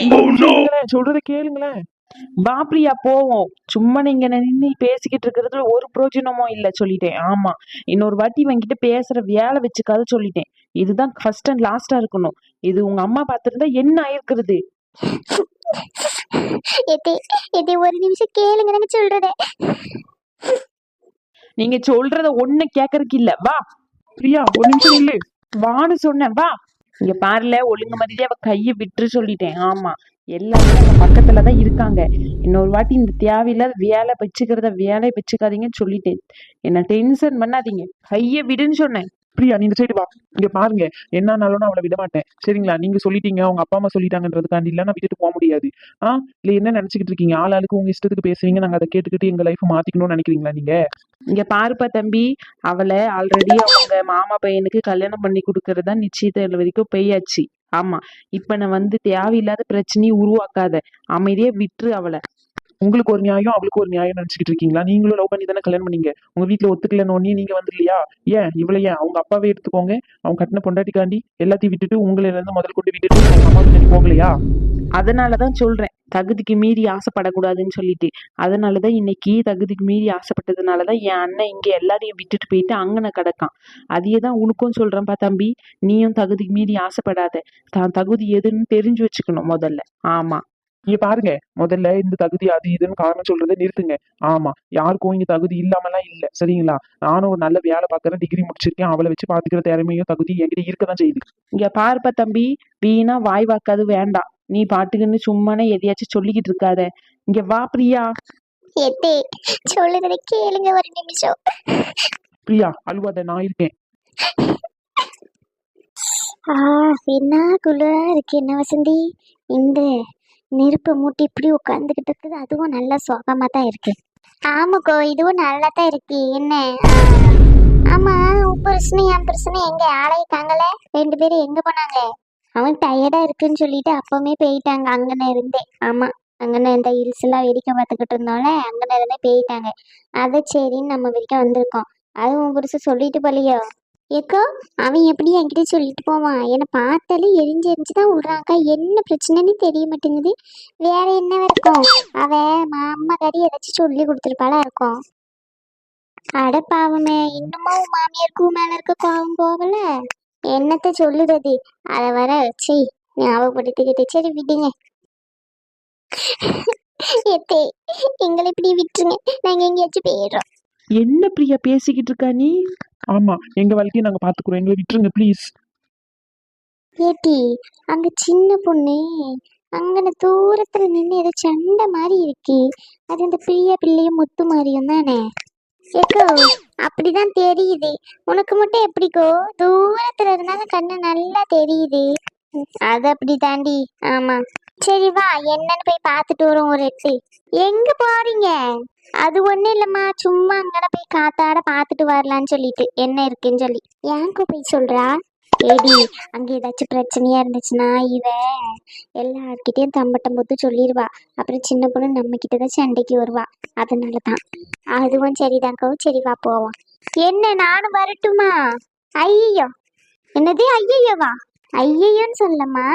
கேளுங்களேன். சொல்றத கேளுங்களேன். வா பிரியா போவோம். சும்மா நீங்க நின்று பேசிக்கிட்டு இருக்கிறதுல ஒரு பிரயோஜனமும் இல்ல சொல்லிட்டேன். ஆமா. இன்னொரு வாட்டி இவங்கிட்ட பேசுற வேலை வச்சுக்காத சொல்லிட்டேன். இதுதான் ஃபர்ஸ்ட் அண்ட் லாஸ்டா இருக்கணும். இது உங்க அம்மா பார்த்திருந்தா என்ன ஆயிருக்கிறது? எதே எதே ஒரு நிமிஷம் கேளுங்க எனக்கு சொல்றதே. நீங்க சொல்றத ஒண்ணு கேக்குறதுக்கு இல்ல. வா. பிரியா ஒரு நிமிஷம் இல்லு வான்னு சொன்னேன். வா. இங்க பாருல ஒழுங்கு மாதிரியே அவ கைய விட்டுரு சொல்லிட்டேன். ஆமா. எல்லாமே பக்கத்துல தான் இருக்காங்க. இன்னொரு வாட்டி இந்த தேவையில்லாத வேலை வச்சுக்கிறத வேலையை வச்சுக்காதீங்கன்னு சொல்லிட்டேன். என்ன டென்ஷன் பண்ணாதீங்க. கைய விடுன்னு சொன்னேன். பிரியா நீ இந்த சைடு வா. இங்க பாருங்க. என்னன்னாலும் நான் அவளை விட மாட்டேன் சரிங்களா? நீங்க சொல்லிட்டீங்க. உங்க அப்பா அம்மா சொல்லிட்டாங்கன்றதுக்காண்டி இல்ல நான் விட்டுட்டு போக முடியாது. ஆ? இல்ல என்ன நினைச்சுக்கிட்டு இருக்கீங்க? ஆள் ஆளுக்கு உங்க இஷ்டத்துக்கு பேசுவீங்க நாங்க அதை கேட்டுக்கிட்டு எங்க லைஃப் மாத்திக்கணும்னு நினைக்கிறீங்களா நீங்க? இங்க பாருப்பா தம்பி. அவளை ஆல்ரெடி அவங்க மாமா பையனுக்கு கல்யாணம் பண்ணி கொடுக்கறதா நிச்சயத்த வரைக்கும் பெய்யாச்சு. ஆமா. இப்ப நான் வந்து தேவையில்லாத பிரச்சனையை உருவாக்காத. அமைதியா விட்டுரு அவளை. உங்களுக்கு ஒரு நியாயம் அவளுக்கு ஒரு நியாயம் நினச்சிக்கிட்டு இருக்கீங்களா? நீங்களும் லவ் பண்ணி தானே கல்யாணம் பண்ணீங்க? உங்க வீட்டில் ஒத்துக்கலன்னு நீங்க வந்து இல்லையா ஏன்? இவ்வளோ ஏன்? அவங்க அப்பாவே எடுத்துக்கோங்க. அவங்க கட்டின பொண்டாட்டிக்காண்டி எல்லாத்தையும் விட்டுட்டு உங்களை இருந்து முதல் கொண்டு விட்டுட்டு அவங்க அம்மா பின்னாடி போகலையா? அதனாலதான் சொல்றேன். தகுதிக்கு மீறி ஆசைப்படக்கூடாதுன்னு சொல்லிட்டு. அதனாலதான் இன்னைக்கு தகுதிக்கு மீறி ஆசைப்பட்டதுனாலதான் என் அண்ணன் இங்க எல்லாரையும் விட்டுட்டு போயிட்டு அங்கன கிடக்கான். அதையே தான் உனக்கும் சொல்கிறேன்ப்பா தம்பி. நீயும் தகுதிக்கு மீறி ஆசைப்படாத. தான் தகுதி எதுன்னு தெரிஞ்சு வச்சுக்கணும் முதல்ல. ஆமா. இங்க பாருங்க முதல்ல இந்த தகுதி அது இதுன்னு காரணம் சொல்றதை நிறுத்துங்க. ஆமா யாருக்கும் இங்க தகுதி இல்லாமலாம் இல்ல சரிங்களா? நானும் ஒரு நல்ல வேலை பார்க்கறேன் டிகிரி முடிச்சிருக்கேன் அவளை வச்சு பாத்துக்கிற திறமையும் தகுதி என்கிட்ட இருக்கதான் செய்யுது. இங்க பாருப்பா தம்பி வீணா வாய் வாக்காது வேண்டாம். நீ பாட்டுக்குன்னு சும்மானே எதையாச்சும் சொல்லிக்கிட்டு இருக்காத. இங்க வா பிரியா. எதே சொல்லுறதை கேளுங்க ஒரு நிமிஷம். பிரியா அழுவாத நான் இருக்கேன். ஆ என்ன குளிரா இருக்கு என்ன வசந்தி? இந்த நெருப்பை மூட்டி இப்படி உட்காந்துக்கிட்டு இருக்குது. அதுவும் நல்லா சுகமா தான் இருக்கு. ஆமாக்கோ இதுவும் நல்லா தான் இருக்கு. என்ன? ஆமா உன் பிரச்சனை என் பிரச்சனை எங்க? ஆளையிட்டாங்கள ரெண்டு பேரும் எங்க போனாங்க? அவன் டயர்டா இருக்குன்னு சொல்லிட்டு அப்பவுமே போயிட்டாங்க. அங்கன இருந்தே. ஆமா அங்கன இந்த ஹில்ஸ் எல்லாம் வேடிக்கை பார்த்துக்கிட்டு இருந்தோம்ல அங்கன இருந்தே போயிட்டாங்க. அதை சரின்னு நம்ம வரைக்கும் வந்திருக்கோம். அது உன் புருஷன் சொல்லிட்டு போலியோ? ஏக்கோ அவன் எப்படி என்கிட்ட சொல்லிட்டு போவான். என்னை பார்த்தாலே எரிஞ்சு எரிஞ்சு தான் விடுறாங்க என்ன பிரச்சனைன்னு தெரிய மாட்டேங்குது. வேற என்ன இருக்கும்? அவன் மா- அம்மா கறி ஏதாச்சும் சொல்லி கொடுத்துருப்பாளா இருக்கும். அட பாவமே இன்னுமா உன் மாமியாருக்கு மேல இருக்க கோவம் போகல? என்னத்த சொல்லுறது அதை? வர சி ஞாபகப்படுத்திக்கிட்டு. சரி விடுங்க. எத்தே எங்களை இப்படி விட்டுருங்க. நாங்க எங்கேயாச்சும் போயிடுறோம். என்ன பிரியா பேசிக்கிட்டு இருக்கா நீ? ஆமா எங்க வாழ்க்கையை நாங்க பாத்துக்கிறோம் எங்களை விட்டுருங்க ப்ளீஸ் ஏட்டி அங்க சின்ன பொண்ணு அங்கன தூரத்துல நின்று ஏதோ சண்டை மாதிரி இருக்கு. அது அந்த பிரியா பிள்ளையும் முத்து மாதிரியும் தானே? ஏக்கோ அப்படிதான் தெரியுது. உனக்கு மட்டும் எப்படிக்கோ? தூரத்துல இருந்தாலும் கண்ணு நல்லா தெரியுது. அது அப்படி தாண்டி ஆமா. சரி வா என்னன்னு போய் பார்த்துட்டு வரோம் ஒரு எட்டு எங்க போறீங்க? அது ஒன்றும் இல்லைம்மா. சும்மா அங்கே போய் காத்தாட பார்த்துட்டு வரலான்னு சொல்லிட்டு. என்ன இருக்குன்னு சொல்லி. ஏன்க்கோ போய் சொல்கிறா ஏடி அங்கே ஏதாச்சும் பிரச்சனையாக இருந்துச்சுன்னா இவ எல்லார்கிட்டயும் தம்பட்டம் போட்டு சொல்லிடுவா அப்புறம் சின்ன பொண்ணு நம்ம கிட்ட தான் சண்டைக்கு வருவா. அதனாலதான். அதுவும் சரிதாnkோ சரி வா போவோம். என்ன நானும் வரட்டுமா? ஐயோ என்னது ஐயையோவா? ஐயையோன்னு சொல்லம்மா.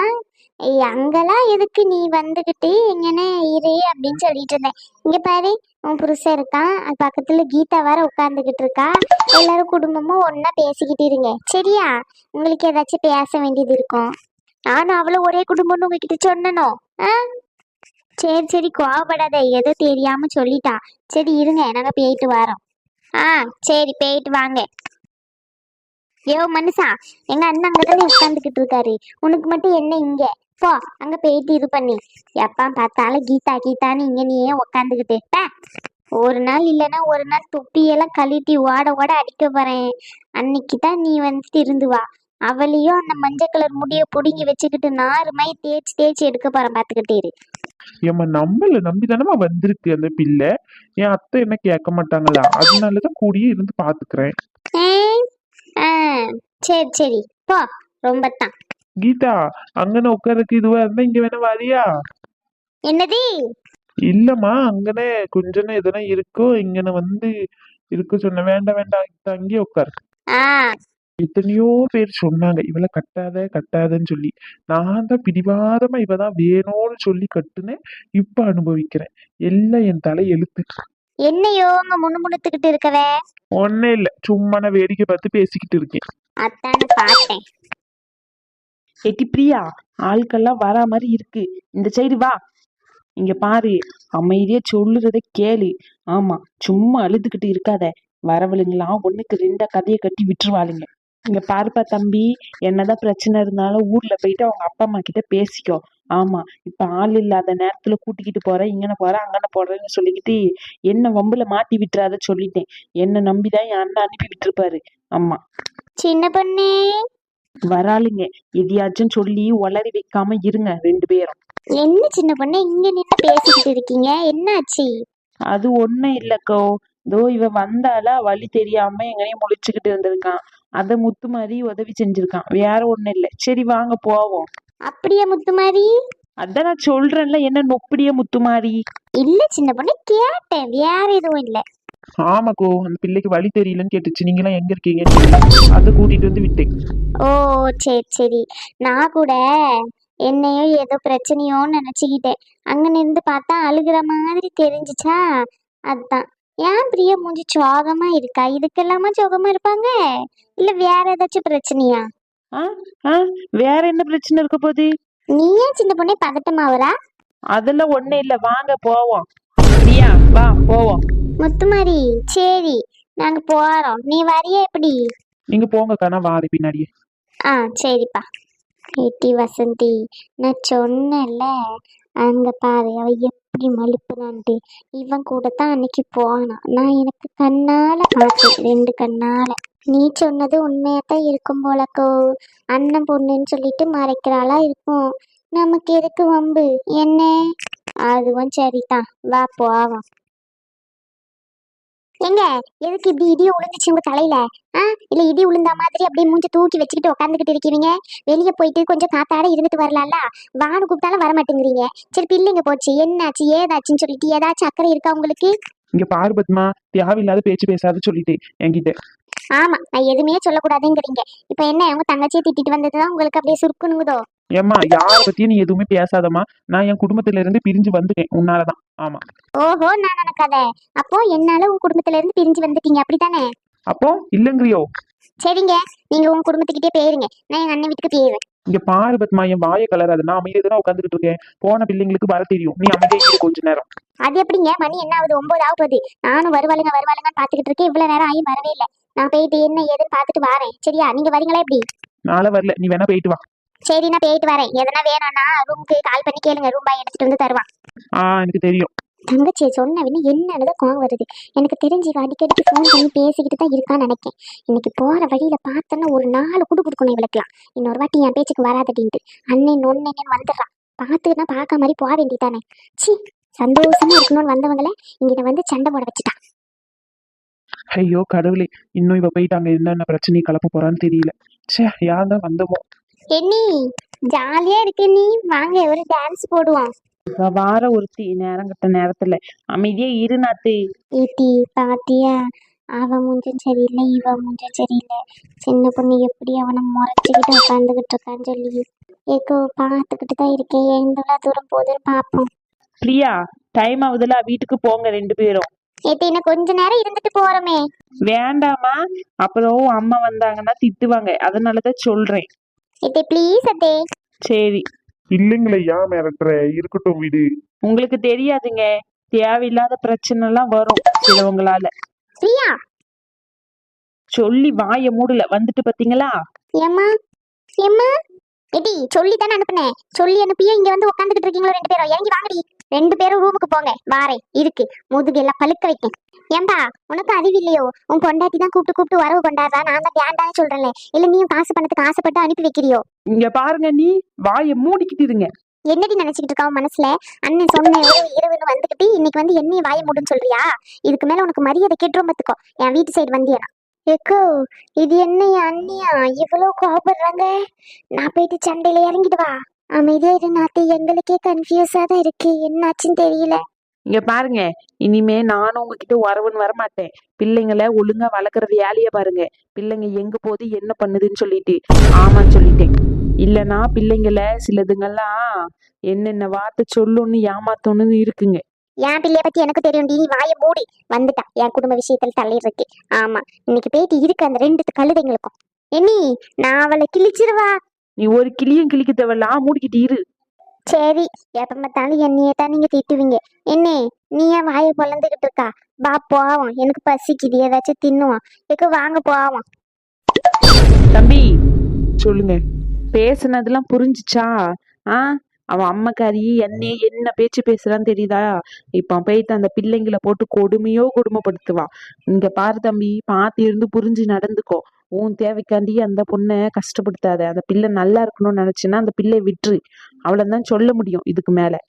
அங்கெல்லாம் எதுக்கு நீ வந்துக்கிட்டு எங்கனே இரு அப்படின்னு சொல்லிட்டு இருந்தேன். இங்க பாரு உன் புருஷன் இருக்கான். அது பக்கத்துல கீதா வேற உட்காந்துக்கிட்டு இருக்கா. எல்லாரும் குடும்பமும் ஒன்றா பேசிக்கிட்டு இருங்க. சரியா? உங்களுக்கு ஏதாச்சும் பேச வேண்டியது இருக்கும். நானும் அவளும் ஒரே குடும்பம்னு உங்ககிட்ட சொன்னனோ ஆ? சரி சரி கோவப்படாத. ஏதோ தெரியாம சொல்லிட்டான். சரி இருங்க. நாங்க போயிட்டு வரோம். ஆ சரி போயிட்டு வாங்க. ஏ மனுஷா எங்க அண்ணன் அங்கதானே உட்காந்துக்கிட்டு இருக்காரு. உனக்கு மட்டும் என்ன இங்க? போ அங்க போயிட்டு இது பண்ணி. எப்பா பார்த்தாலும் கீதா கீதான்னு இங்க நீ ஏன் உட்காந்துக்கிட்டு பே. ஒரு நாள் இல்லைன்னா ஒரு நாள் தொப்பியெல்லாம் கழட்டி ஓட ஓட அடிக்க போறேன். அன்னைக்கு தான் நீ வந்துட்டு இருந்து வா. அவளையும் அந்த மஞ்சள் கலர் முடிய புடுங்கி வச்சுக்கிட்டு நாறு மாதிரி தேய்ச்சி தேய்ச்சி எடுக்க போறேன் பாத்துக்கிட்டே இரு. ஏம்மா நம்மள நம்பி தானமா வந்திருக்கு அந்த பிள்ளை? என் அத்தை என்ன கேட்க மாட்டாங்களா? அதனாலதான் கூடியே இருந்து பாத்துக்கிறேன் சரி சரி. போ ரொம்ப தான். கீதா அங்கன உட்காரக்கு இதுவா இருந்தா இங்க வேணா வாரியா? என்னது? இல்லம்மா அங்கனே கொஞ்சம் எதனா இருக்கோ இங்கன வந்து இருக்க சொன்ன. வேண்டாம் வேண்டாம் அங்கேயே உட்காரு எத்தனையோ பேர் சொன்னாங்க இவளை கட்டாத கட்டாதன்னு சொல்லி. நான் தான் பிடிவாதமா இவ தான் வேணும்னு சொல்லி கட்டுனேன் இப்ப அனுபவிக்கிறேன். எல்லாம் என் தலை எழுத்து. என்னையோ முணுமுணுத்துக்கிட்டு இருக்கவே? ஒன்னே இல்ல சும்மா நான் வேடிக்கை பார்த்து பேசிக்கிட்டு இருக்கேன். அத்தான்னு பார்த்தேன். எட்டி பிரியா ஆட்கள்லாம் வரா மாதிரி இருக்கு. இந்த சைடு வா. இங்க பாரு அமைதியா சொல்லுறத கேளு. ஆமா சும்மா அழுதுகிட்டு இருக்காத. வரவளுங்களாம் ஒண்ணுக்கு ரெண்டா கதையை கட்டி விட்டுருவாளுங்க. இங்க பாருப்பா தம்பி என்னதான் பிரச்சனை இருந்தாலும் ஊர்ல போயிட்டு அவங்க அப்பா அம்மா கிட்ட பேசிக்கோ. ஆமா இப்ப ஆள் இல்லாத நேரத்துல கூட்டிக்கிட்டு போறேன் இங்கன போறேன் அங்கன போறேன்னு சொல்லிக்கிட்டு என்ன வம்புல மாட்டி விட்டுறாத சொல்லிட்டேன். என்ன நம்பிதான் என் அண்ணன் அனுப்பி விட்டுருப்பாரு. ஆமா. சின்ன பொண்ணே. வராளுங்க. எதையாச்சும் சொல்லி உளறி வைக்காம இருங்க ரெண்டு பேரும். என்ன சின்ன பொண்ணே இங்க நின்று பேசிக்கிட்டு இருக்கீங்க? என்னாச்சு? அது ஒண்ணும் இல்லக்கோ. இதோ இவ வந்தாலா வழி தெரியாம எங்கனையும் முழிச்சுக்கிட்டு இருந்திருக்கான். அத முத்து மாதிரி உதவி செஞ்சிருக்கான். வேற ஒண்ணும் இல்ல. சரி வாங்க போவோம். அப்படியே முத்துமாரி அதான் நான் சொல்றேன்ல என்ன நொப்படியே முத்து மாதிரி? இல்ல சின்ன பொண்ணு கேட்டேன். வேற எதுவும் இல்ல. ஆமாக்கோ அந்த பிள்ளைக்கு வழி தெரியலன்னு கேட்டுச்சு. நீங்களாம் எங்க இருக்கீங்கன்னு சொல்லி அதை கூட்டிட்டு வந்து விட்டேன். ஓ சரி சரி. நான் கூட என்னையோ ஏதோ பிரச்சனையோன்னு நினைச்சுக்கிட்டேன். அங்க நின்று பார்த்தா அழுகிற மாதிரி தெரிஞ்சுச்சா? அதான். ஏன் பிரியா மூஞ்சி சோகமா இருக்கா? இதுக்கெல்லாமா சோகமா இருப்பாங்க? இல்ல வேற ஏதாச்சும் பிரச்சனையா? வேற என்ன பிரச்சனை இருக்க போகுது? நீ ஏன் சின்ன பொண்ணே பதட்டமாவரா அதெல்லாம் ஒண்ணும் இல்ல. வாங்க போவோம். பிரியா வா போவோம். முத்துமாரி சரி நாங்க போறோம். நீ வரியா எப்படி? நீங்க போங்கக்கா நான் வாரேன் பின்னாடியே. ஆ சரிப்பா. ஏட்டி வசந்தி நான் சொன்னேன்ல அங்க பாரு அவ எப்படி மலுப்புனான்ட்டு இவன் கூட தான் அன்னைக்கு போனான் நான் எனக்கு கண்ணால பார்த்தேன் ரெண்டு கண்ணால. நீ சொன்னது உண்மையா தான் இருக்கும் போலக்கோ. அண்ணன் பொண்ணுன்னு சொல்லிட்டு மறைக்கிறாளா இருக்கும். நமக்கு எதுக்கு வம்பு? என்ன? அதுவும் சரிதான். வா போவோம். எங்க? எதுக்கு இப்படி இடி விழுந்துச்சு உங்க தலையில? ஆ? இல்ல இடி விழுந்த மாதிரி அப்படியே மூஞ்சி தூக்கி வச்சுக்கிட்டு உட்காந்துக்கிட்டு இருக்கீங்க. வெளியே போயிட்டு கொஞ்சம் காத்தாட இருந்துட்டு வரலாம்ல? வானு கூப்பிட்டாலும் வர மாட்டேங்கிறீங்க சரி பிள்ளைங்க போச்சு. என்னாச்சு? ஏதாச்சுன்னு சொல்லிட்டு ஏதாச்சும் அக்கறை இருக்கா உங்களுக்கு? இங்க பாரு பத்மா. தேவையில்லாத பேச்சு பேசாத சொல்லிட்டேன் என்கிட்ட. ஆமா. நான் எதுவுமே சொல்லக்கூடாதுங்கிறீங்க. இப்ப என்ன உங்க தங்கச்சியை திட்டிட்டு வந்ததுதான் உங்களுக்கு அப்படியே சுருக்குனுங்குதோ ஏம்மா யார பத்தியும் நீ எதுவுமே பேசாதம்மா. நான் என் குடும்பத்துல இருந்து பிரிஞ்சு வந்துட்டேன். உன்னாலதான். ஆமா. ஓஹோ நான் நினைக்காத அப்போ என்னால உங்க குடும்பத்துல இருந்து பிரிஞ்சு வந்துட்டீங்க. அப்படித்தானே? அப்போ? இல்லங்கிறியோ? சரிங்க. நீங்க உங்க குடும்பத்துக்கிட்டே போயிருங்க. நான் எங்க அண்ணன் வீட்டுக்கு போயிருவேன். இங்க பாரு பத்மா என் வாயை கலராது. நான் அமைதியா உட்காந்துட்டு இருக்கேன். போன பிள்ளைங்களுக்கு வர தெரியும். நீ அமைதியா கொஞ்ச நேரம். அது எப்படிங்க? மணி என்ன ஆகுது? ஒன்பது ஆக போகுது நானும் வருவாளுங்க வருவாளுங்கன்னு பாத்துக்கிட்டு இருக்கேன். இவ்வளவு நேரம் ஆகி வரவே இல்லை. நான் போயிட்டு என்ன ஏதுன்னு பாத்துட்டு வரேன். சரியா? நீங்க வரீங்களா எப்படி? நாளை வரல. நீ வேணா போயிட்டு வா. சரி நான் போயிட்டு வரேன். எதனா வேணும்னா ரூமுக்கு கால் பண்ணி கேளுங்க. ரூம் பாய் எடுத்துட்டு வந்து தருவான். ஆ எனக்கு தெரியும். தங்கச்சி சொன்னவின்னு என்னன்னு கோவம் வருது. எனக்கு தெரிஞ்சு அடிக்கடிக்கு ஃபோன் பண்ணி பேசிக்கிட்டு தான் இருக்கான்னு நினைக்கேன் இன்னைக்கு போற வழியில பார்த்தோன்னா ஒரு நாலு குடு கொடுக்கணும் இவளுக்குலாம் இன்னொரு வாட்டி என் பேச்சுக்கு வராதடின்ட்டு. அண்ணன் நொன்னேன்னு வந்துடுறான் பார்த்துன்னா பார்க்க மாதிரி போக வேண்டியதானே சி சந்தோஷமா இருக்கணும்னு வந்தவங்கள இங்கிட்ட வந்து சண்டை போட வச்சுட்டான். ஐயோ கடவுளே. இன்னும் இவ போயிட்டு அங்க என்னென்ன பிரச்சனையை கலப்ப போறான்னு தெரியல. ச்சே யார் தான் வந்தமோ என்னி ஜாலியா இருக்கு நீ வாங்க ஒரு டான்ஸ் போடுவோம். இவ வார ஒருத்தி நேரம் கட்ட நேரத்துல. அமைதியா இரு நாத்து. ஏட்டி பாத்தியா? அவ மூஞ்சும் சரியில்லை இவ மூஞ்சும் சரியில்லை. சின்ன பொண்ணு எப்படி அவனை முறைச்சிக்கிட்டு உட்காந்துக்கிட்டு இருக்கான்னு சொல்லி. ஏக்கோ பார்த்துக்கிட்டு தான் இருக்கேன். எந்தளவு தூரம் போகுதுன்னு பார்ப்போம். பிரியா டைம் ஆகுதுல வீட்டுக்கு போங்க ரெண்டு பேரும். ஏட்டி இன்னும் கொஞ்ச நேரம் இருந்துட்டு போறோமே. வேண்டாமா அப்புறம் அம்மா வந்தாங்கன்னா திட்டுவாங்க. அதனாலதான் சொல்றேன். ஏட்டி ப்ளீஸ் அத்தே. சரி. இல்லைங்களே ஏன் மிரட்டுற? இருக்கட்டும் வீடு. உங்களுக்கு தெரியாதுங்க. தேவையில்லாத பிரச்சனை எல்லாம் வரும் சிலவங்களால. பிரியா. சொல்லி வாய மூடல. வந்துட்டு பாத்தீங்களா? ஏம்மா? ஏம்மா? ஏட்டி சொல்லி தானே அனுப்புனேன். சொல்லி அனுப்பியே இங்க வந்து உட்காந்துக்கிட்டு இருக்கீங்களோ ரெண்டு பேரும். இறங்கி வாங்கடி? ரெண்டு பேரும் ரூமுக்கு போங்க. வாரேன். இருக்கு. முதுகு எல்லாம் பழுக்க வைக்கேன் ஏம்பா உனக்கு அறிவு இல்லையோ? உன் பொண்டாட்டி தான் கூப்பிட்டு கூப்பிட்டு வரவு கொண்டாடுறா. நான் தான் வேண்டான்னு சொல்றேன்ல. இல்ல நீயும் காசு பணத்துக்கு ஆசைப்பட்டு அனுப்பி வைக்கிறியோ? இங்க பாருங்க நீ. வாய மூடிக்கிட்டு இருங்க. என்னடி நினைச்சுக்கிட்டு இருக்கா மனசுல? அண்ணன் சொன்ன ஒரு இரவுன்னு வந்துகிட்டு இன்னைக்கு வந்து என்னைய வாய மூடுன்னு சொல்றியா? இதுக்கு மேல உனக்கு மரியாதை கேட்டுரும் பார்த்துக்கோ என் வீட்டு சைடு வந்தியனா ஏக்கோ இது என்னையா அண்ணியா? இவ்வளவு கோபப்படுறாங்க நான் போயிட்டு சண்டையில இறங்கிட்டு வா. அமைதியா இரு நாத்து எங்களுக்கே கன்ஃபியூஸா தான் இருக்கு. என்னாச்சுன்னு தெரியல. இங்க பாருங்க இனிமே நானும் உங்ககிட்ட வரவுன்னு வரமாட்டேன். பிள்ளைங்களை ஒழுங்கா வளர்க்குற வேலையை பாருங்க. பிள்ளைங்க எங்க போகுது என்ன பண்ணுதுன்னு சொல்லிட்டு. ஆமான்னு சொல்லிட்டேன். இல்லைன்னா பிள்ளைங்களை சிலதுங்கெல்லாம் என்னென்ன வார்த்தை சொல்லுன்னு ஏமாத்தணும்னு இருக்குங்க. என் பிள்ளைய பத்தி எனக்கு தெரியும். நீ வாயை மூடி. வந்துட்டா. என் குடும்ப விஷயத்துல தள்ளிடுறக்கு ஆமா. இன்னைக்கு பேட்டி இருக்கு அந்த ரெண்டு கழுதைங்களுக்கும். என்னி நான் அவளை கிழிச்சிருவா. நீ ஒரு கிளியும் கிளிக்க தேவையில்ல. ஆ, மூடிக்கிட்டு இரு. சரி எப்ப பார்த்தாலும் என்னையே தான் நீங்க திட்டுவீங்க. என்ன நீ ஏன் வாயை பொழந்துகிட்டு இருக்கா? வா போவோம். எனக்கு பசிக்குது. ஏதாச்சும் தின்னுவான் எக்கு வாங்க போவோம். தம்பி சொல்லுங்க. பேசுனதெல்லாம் புரிஞ்சுச்சா? ஆ அவன் அம்மக்காரி என்ன என்ன பேச்சு பேசுறான்னு தெரியுதா? இப்ப போயிட்டு அந்த பிள்ளைங்களை போட்டு கொடுமையோ கொடுமைப்படுத்துவான். இங்க பாரு தம்பி பார்த்து இருந்து புரிஞ்சு நடந்துக்கோ. உன் தேவைக்காண்டி அந்த பொண்ணை கஷ்டப்படுத்தாத அந்த பிள்ளை நல்லா இருக்கணும்னு நினச்சின்னா அந்த பிள்ளை விட்டுரு. அவ்வளோதான் சொல்ல முடியும் இதுக்கு மேலே.